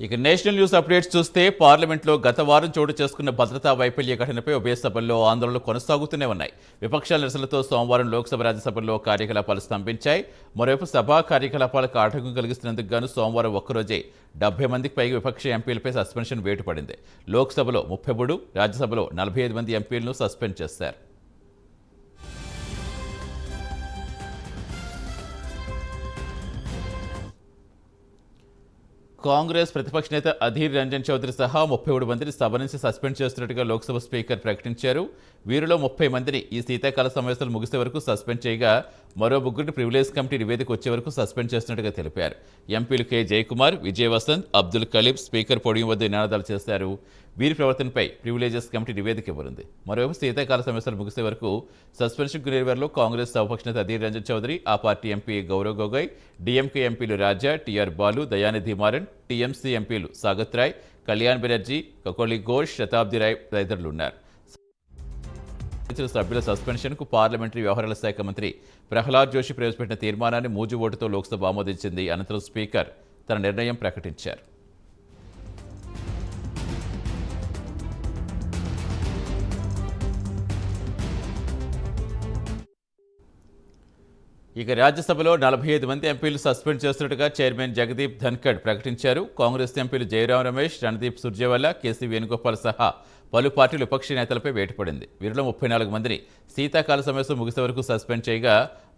ఇక national news updates చూస్తే పార్లమెంట్లో గత వారం చోటు చేసుకున్న భద్రతా వైఫల్య ఘటనపై ఉభయ సభల్లో ఆందోళనలు కొనసాగుతూనే ఉన్నాయి. విపక్షాల నిరసనలతో సోమవారం లోక్సభ రాజ్యసభల్లో కార్యకలాపాలు స్తంభించాయి. మరోవైపు సభా కార్యకలాపాలకు ఆటంకం కలిగిస్తున్నందుకు గాను సోమవారం ఒక్కరోజే డెబ్బై మందికి పైగా విపక్ష ఎంపీలపై సస్పెన్షన్ వేటు పడింది. లోక్సభలో ముప్పై మూడు రాజ్యసభలో నలభై ఐదు మంది ఎంపీలను సస్పెండ్ చేశారు. కాంగ్రెస్ ప్రతిపక్ష నేత అధీర్ రంజన్ చౌదరి సహా ముప్పై మూడు మందిని సభ నుంచి సస్పెండ్ చేస్తున్నట్టుగా లోక్సభ స్పీకర్ ప్రకటించారు. వీరిలో ముప్పై మందిని ఈ శీతాకాల సమావేశాలు ముగిసే వరకు సస్పెండ్ చేయగా మరో ముగ్గురిని ప్రివిలేజ్ కమిటీ నివేదిక వచ్చే వరకు సస్పెండ్ చేస్తున్నట్టుగా తెలిపారు. ఎంపీలు K Jayakumar Vijayvasanth Abdul Kaleem speaker podium వద్ద నినాదాలు చేశారు. వీరి ప్రవర్తనపై ప్రివిలేజెస్ కమిటీ నివేదిక ఇవ్వనుంది. మరోవైపు శీతాకాల సమస్యలు ముగిసే వరకు సస్పెన్షన్ గురేవర్లో కాంగ్రెస్ సభపక్ష నేత అధీర్ రంజన్ చౌదరి ఆ party MP Gaurav Gogoi DMK ఎంపీలు Raja T R Baalu Dayanidhi Maran TMC ఎంపీలు సాగత్ రాయ్ కళ్యాణ్ బెనర్జీ కకోలి ఘోష్ శతాబ్ది రాయ్ తదితరులు ఉన్నారు సభ్యుల సభ్యుల సస్పెన్షన్కు పార్లమెంటరీ వ్యవహారాల శాఖ మంత్రి ప్రహ్లాద్ జోషి ప్రవేశపెట్టిన తీర్మానాన్ని మూజు ఓటుతో లోక్సభ ఆమోదించింది. అనంతరం స్పీకర్ తన నిర్ణయం ప్రకటించారు. ఇక రాజ్యసభలో నలభై ఐదు మంది ఎంపీలు సస్పెండ్ చేస్తున్నట్టుగా చైర్మన్ జగదీప్ ధన్కడ్ ప్రకటించారు. కాంగ్రెస్ ఎంపీలు జయరాం రమేష్ రణదీప్ సుర్జేవాలా కేసీ వేణుగోపాల్ సహా పలు పార్టీలు విపక్ష నేతలపై వేటుపడింది. వీరిలో ముప్పై నాలుగు మందిని శీతాకాల సమావేశం ముగిసే వరకు సస్పెండ్ చేయగా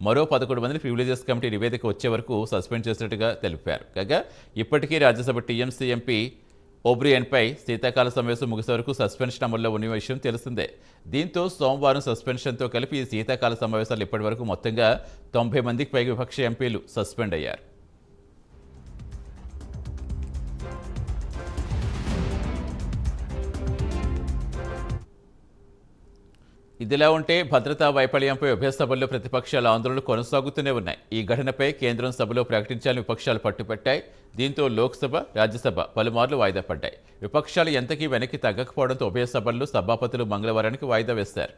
మరో పదకొండు మందిని ప్రివిలేజెస్ కమిటీ నివేదిక వచ్చే వరకు సస్పెండ్ చేసినట్టుగా తెలిపారు. కాగా ఇప్పటికీ రాజ్యసభ టీఎంసీ ఎంపీ ఓబ్రియన్పై శీతాకాల సమావేశం ముగిసే వరకు సస్పెన్షన్ అమల్లో ఉన్న విషయం తెలిసిందే. దీంతో సోమవారం సస్పెన్షన్తో కలిపి ఈ శీతాకాల సమావేశాలు ఇప్పటి వరకు మొత్తంగా తొంభై మందికి పైగా విపక్ష ఎంపీలు సస్పెండ్ అయ్యారు. ఇదిలా ఉంటే భద్రతా వైఫల్యంపై ఉభయ సభల్లో ప్రతిపక్షాల ఆందోళనలు కొనసాగుతూనే ఉన్నాయి. ఈ ఘటనపై కేంద్రం సభలో ప్రకటించాలని విపక్షాలు పట్టుపట్టాయి దీంతో లోక్సభ రాజ్యసభ పలుమార్లు వాయిదా పడ్డాయి. విపక్షాలు ఎంతకీ వెనక్కి తగ్గకపోవడంతో ఉభయ సభల్లో సభాపతులు మంగళవారానికి వాయిదా వేశారు.